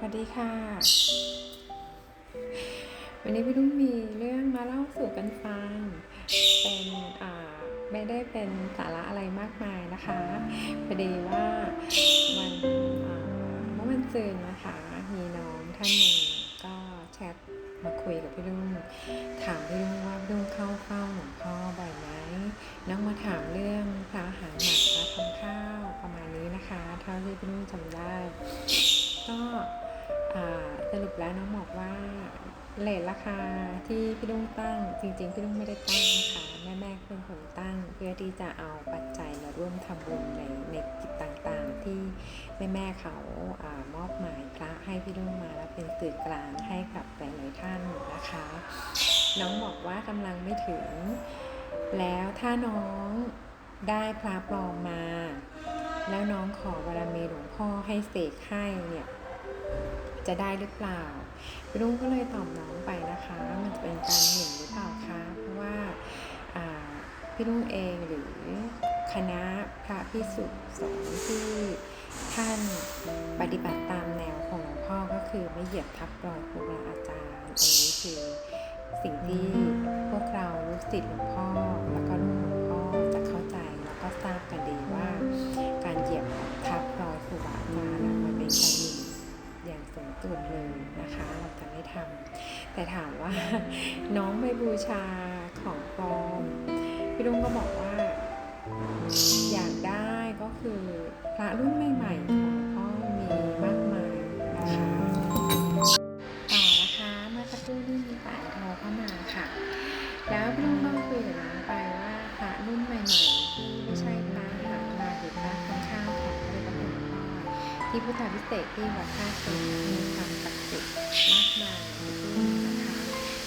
สวัสดีค่ะ วันนี้พี่รุ่งมีเรื่องมาเล่าสู่กันฟัง เป็นอ่าไม่ได้เป็นสาระอะไรมากมายนะคะพอดีว่าวันอ่าเมื่อวันซืนนะคะ มีน้องท่านหนึ่งก็แชทมาคุยกับพี่รุ่งถามพี่รุ่งว่าพี่รุ่งเข้าเฝ้าหลวงพ่อบ่อยไหมน้องมาถามเรื่องพระหารหมักพระทำข้าวประมาณนี้นะคะ เท่าที่พี่รุ่งจำได้ก็ สรุปแล้วน้องบอกว่าเลทราคาที่พี่ลุงตั้ง จริง ๆ พี่ลุงไม่ได้ตั้งนะคะแม่แม่เป็นคนตั้ง เพื่อที่จะเอาปัจจัยมาร่วมทำบุญในในกิจต่างๆ ที่แม่แม่เขาอามอบหมายพระให้พี่ลุงมาแล้วเป็นสื่อกลางให้กับหลายๆท่านนะคะ น้องบอกว่ากำลังไม่ถึง แล้วถ้าน้องได้พระปลอมมา แล้วน้องขอบารมีหลวงพ่อให้เสกให้เนี่ย จะได้หรือเปล่าพี่ลุงก็เลยตอบน้องไปนะคะ มันจะเป็นการหมิ่นหรือเปล่าคะเพราะว่าพี่ลุงเองหรือคณะพระพิสุสงฆ์ที่ท่านปฏิบัติตามแนวของหลวงพ่อก็คือไม่เหยียบทับรอยครูบาอาจารย์อันนี้คือสิ่งที่พวกเราลูกศิษย์หลวงพ่อแล้ว เราจะไม่ทำแต่ถามว่าน้องไปบูชาของปลอม พี่ลุงก็บอกว่า อยากได้ก็คือพระรุ่นใหม่ๆของหลวงพ่อมีมากมายนะคะต่อนะคะเมื่อสักครู่นี้มีสายโทรเข้ามาค่ะ แล้วพี่ลุงก็คุยกับน้องไปว่าพระรุ่นใหม่ๆที่ไม่ใช่พระหามาหรือพระข้างข้าวของพระบรมหลวงพ่อที่พุทธพิเศษกที่วัดท่าสูงมีความศักดิ์สิทธิ์ มากมายนะคะ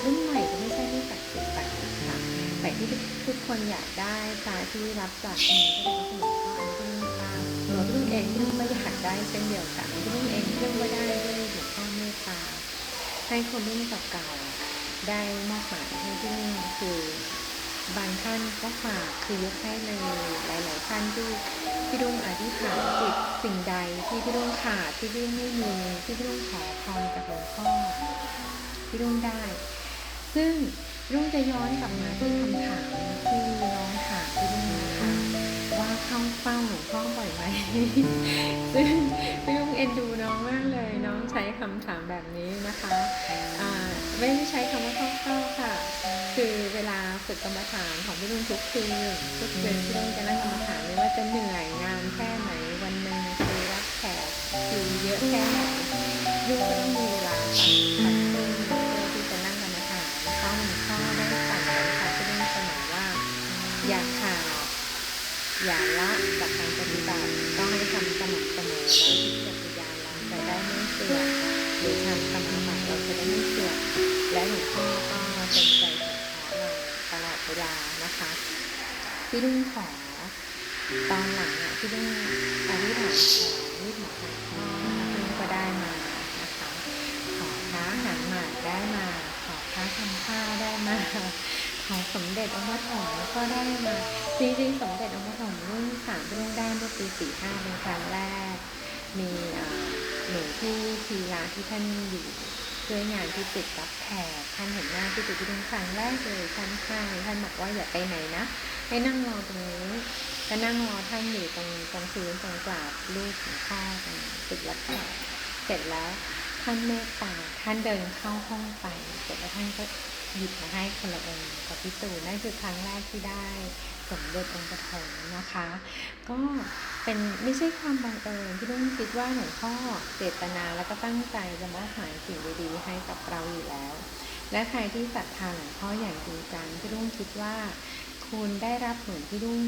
รุ่นใหม่ก็ไม่ใช่ไม่ศัดสิทธิ์ศักดิ์สิทธิ์ค่ะแต่ที่ทุกคนอยากได้พระที่รับจากมือพระบรมหลวงพ่ออันนี้ก็ไม่ทราบตัวพี่ลุงเองพี่ลุงก็อยากได้เช่นเดียวกันพี่ลุงเองพี่ลุงก็ได้ด้วยหลวงพ่อเมตตาให้คนรุ่นเก่าๆได้มอบหมายให้ที่นี่คือบางท่านก็ฝากคือยกให้เลยหลาย ๆ ท่านที่ พี่รุ่งอธิษฐานจิตสิ่งใดที่พี่รุ่งขาดที่พี่รุ่งไม่มีที่พี่รุ่งขอพรจากหลวงพ่อพี่รุ่งได้ ซึ่งรุ่งจะย้อนกลับมาที่คำถามที่น้องถามพี่รุ่งนะคะว่าเข้าเฝ้าหลวงพ่อบ่อยไหมซึ่งพี่รุ่งเอ็นดูน้องมากเลย น้องใช้คำถามแบบนี้นะคะอ่าไม่ได้ใช้คำว่าเข้าเฝ้าค่ะคือเวลาฝึกกรรมฐานของพี่ลุงทุกคืนทุกคืนพี่ลุงจะนั่งกรรมฐานไม่ว่าจะเหนื่อย เยอะแค่ไหนลุงก็ต้องมีเวลาตัดตัดขึ้นเพื่อที่จะนั่งกรรมฐานเพราะหลวงพ่อได้สั่งกับค่ะพี่ลุงเสมอว่า อย่าขาดอย่าละจากการปฏิบัติต้องให้ทำสม่ำเสมอแล้วที่จะพยายามเราจะได้ไม่เสื่อมหรือทำสมาบัติเราจะได้ไม่เสื่อมและหลวงพ่อก็เป็นใจของเราตลอดเวลานะคะพี่ลุงขอตอนหลังอะพี่ลุงอธิษฐานขอ ด็จองค์พระถมก็ได้มาจริงๆสมเด็จองค์พระถมรุ่นสามพี่ลุงได้เมื่อปีสี่ห้าเป็นครั้งแรก มีอ่าหนูที่ทีลาที่ท่านอยู่ช่วยงานที่ติดรับแขกท่านเห็นหน้าที่ติดที่เป็นครั้งแรกเลยท่านให้ท่านบอกว่าอย่าไปไหนนะให้นั่งรอตรงนี้ก็นั่งรอท่านอยู่ตรงตรงพื้นตรงกราบลูกของพ่อตรงติดรับแขกเสร็จแล้วท่านเมตตาท่านเดินเข้าห้องไปเสร็จแล้วท่านก็ หยิบมาให้คนละองค์กับพี่ตูนนั่นคือครั้งแรกที่ได้สมเด็จองค์ปฐมนะคะ ก็เป็นไม่ใช่ความบังเอิญที่ลุงคิดว่าหลวงพ่อเจตนาแล้วก็ตั้งใจจะมอบหมายสิ่งดีๆให้กับเราอยู่แล้ว และใครที่ศรัทธาหลวงพ่ออย่างจริงจังพี่ลุงคิดว่า คุณได้รับเหมือนที่ลุง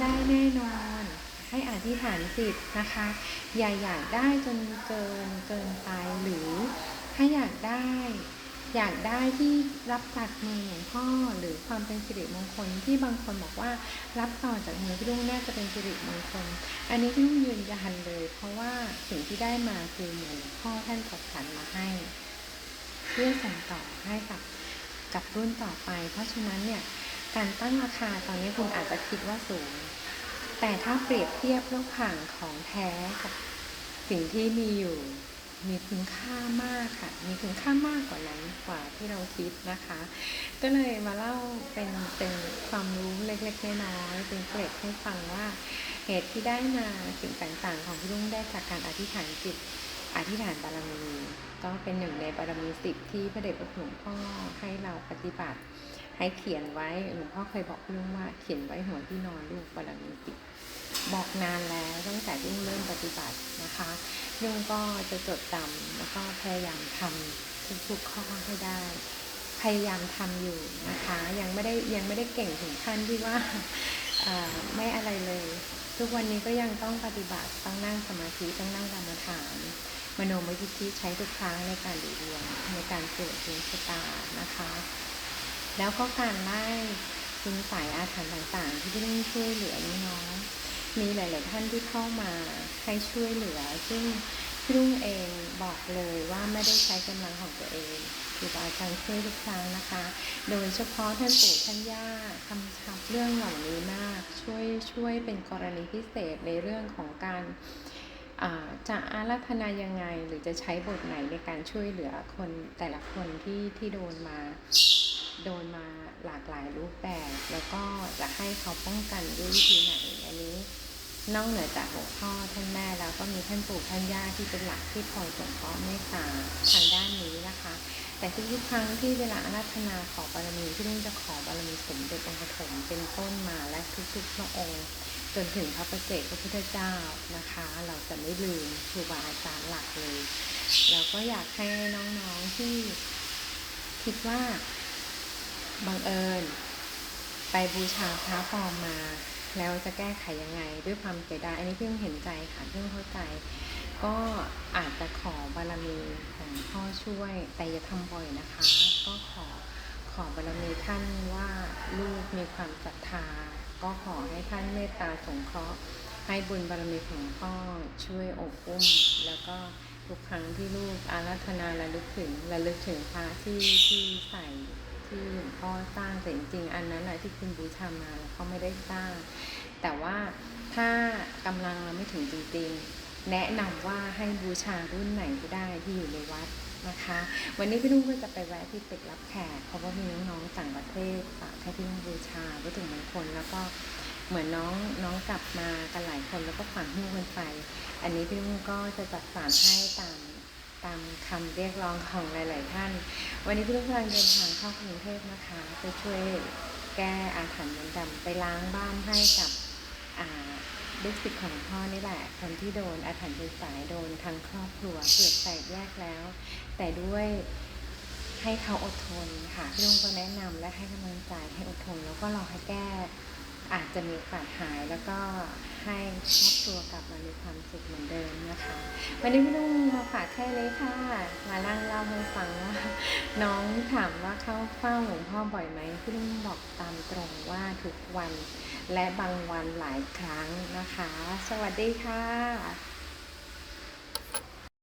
ได้แน่นอนให้อธิษฐานจิตนะคะ อย่าอยากได้จนเกินเกินไปหรือถ้าอยากได้ อยากได้ที่รับจากมือหลวงพ่อหรือความเป็นสิริมงคลที่บางคนบอกว่ารับต่อจากมือพี่ลุงน่าจะเป็นสิริมงคล อันนี้พี่ลุงยืนยันเลย เพราะว่าสิ่งที่ได้มาคือเหมือนพ่อท่านจัดสรรมาให้ เพื่อส่งต่อให้กับกับรุ่นต่อไป เพราะฉะนั้นเนี่ยการตั้งราคาตอนนี้คุณอาจจะคิดว่าสูง แต่ถ้าเปรียบเทียบระหว่างของแท้กับสิ่งที่มีอยู่ มีคุณค่ามากค่ะ มีคุณค่ามากกว่านั้นกว่าที่เราคิดนะคะ ก็เลยมาเล่าเป็นเป็นความรู้เล็กๆน้อยๆเป็นเกร็ดให้ฟังว่าเหตุที่ได้มาสิ่งต่างๆ ของพี่ลุงได้จากการอธิษฐานจิตอธิษฐานบารมี ก็เป็นหนึ่งในบารมีสิบที่พระเดชพระคุณหลวงพ่อให้เราปฏิบัติ ให้เขียนไว้หลวงพ่อเคยบอกพี่ลุงว่าเขียนไว้หัวที่นอนลูกบารมีสิบบอกนานแล้วตั้งแต่ที่เริ่มปฏิบัตินะคะลุงก็จะจดจำแล้วก็พยายามทำทุกๆข้อให้ได้ พยายามทำอยู่นะคะ ยังไม่ได้ยังไม่ได้เก่งถึงขั้นที่ว่าไม่อะไรเลย ทุกวันนี้ก็ยังต้องปฏิบัติต้องนั่งสมาธิต้องนั่งกรรมฐานมโนมยิทธิใช้ทุกครั้งในการดูดวงในการตรวจดวงชะตานะคะ แล้วก็การไล่คุณสายอาถรรพ์ต่างๆ ที่พี่นุ่งช่วยเหลือน้องมีหลาย ๆ ท่านที่เข้ามาให้ช่วยเหลือ ซึ่งพี่นุ่งเองบอกเลยว่าไม่ได้ใช้กำลังของตัวเองครูบาอาจารย์ช่วยทุกครั้งนะคะ โดยเฉพาะท่านปู่ท่านย่ากำชับเรื่องเหล่านี้มาก ช่วยช่วยเป็นกรณีพิเศษในเรื่องของการจะอารัธนายังไง หรือจะใช้บทไหนในการช่วยเหลือคนแต่ละคนที่ที่โดนมา โดนมาหลากหลายรูปแบบ แล้วก็จะให้เขาป้องกันด้วยวิธีไหนอันนี้ นอกเหนือจากหลวงพ่อท่านแม่แล้วก็มีท่านปู่ท่านย่าที่เป็นหลักที่คอยสงเคราะห์เมตตาทางด้านนี้นะคะ แต่ทุกๆครั้งที่เวลาอาราธนาขอบารมีที่นุ่งจะขอบารมีสมเด็จองค์ปฐมเป็นต้นมาและทุกๆพระองค์จนถึงพระประเจกพระพุทธเจ้านะคะ เราจะไม่ลืมครูบาอาจารย์หลักเลย เราก็อยากให้น้องๆที่คิดว่า บังเอิญ ไปบูชาพระปลอมมา แล้วจะแก้ไขยังไง ด้วยความเสียดายอันนี้เพิ่งเห็นใจค่ะเพิ่งเข้าใจ ก็อาจจะขอบารมีของพ่อช่วยแต่อย่าทำบ่อยนะคะ ก็ขอขอบารมีท่านว่าลูกมีความศรัทธา ก็ขอให้ท่านเมตตาสงเคราะห์ให้บุญบารมีของพ่อช่วยอบอุ้ม แล้วก็ทุกครั้งที่ลูกอารัธนาระลึกถึงระลึกถึงพระที่ที่ใส่ ที่หลวงพ่อสร้างแต่จริงๆอันนั้นแหะที่คุณบูชามาเขาไม่ได้สร้าง แต่ว่าถ้ากำลังเราไม่ถึงจริงๆ แนะนำว่าให้บูชารุ่นไหนก็ได้ที่อยู่ในวัดนะคะ วันนี้พี่ลุงก็จะไปแวะที่ตึกรับแขกเพราะว่ามีน้องๆต่างประเทศฝากให้พี่ลุงบูชาวัตถุมงคลแล้วก็เหมือนน้องน้องกลับมากันหลายคนแล้วก็ฝังหิ้วกันไป อันนี้พี่ลุงก็จะจัดสรรให้ตาม ตามคำเรียกร้องของหลาย ๆ ท่าน วันนี้พี่ลุงกำลังเดินทางเข้ากรุงเทพนะคะไปช่วยแก้อาถรรพ์มนดำไปล้างบ้านให้กับลูกศิษย์ของพ่อนี่แหละ คนที่โดนอาถรรพ์เป็นสายโดนทั้งครอบครัวเกิดแตกแยกแล้ว แต่ด้วยให้เขาอดทนค่ะพี่ลุงก็แนะนำและให้กำลังใจให้อดทนแล้วก็รอให้แก้ อาจจะมีโอกาสหายแล้วก็ให้ครอบครัวกลับมามีความสุขเหมือนเดิมนะคะ วันนี้พี่ลุงมาฝากแค่นี้ค่ะ มานั่งเล่าให้ฟังว่าน้องถามว่าเข้าเฝ้าหลวงพ่อบ่อยไหมพี่ลุงบอกตามตรงว่าทุกวัน และบางวันหลายครั้งนะคะ สวัสดีค่ะ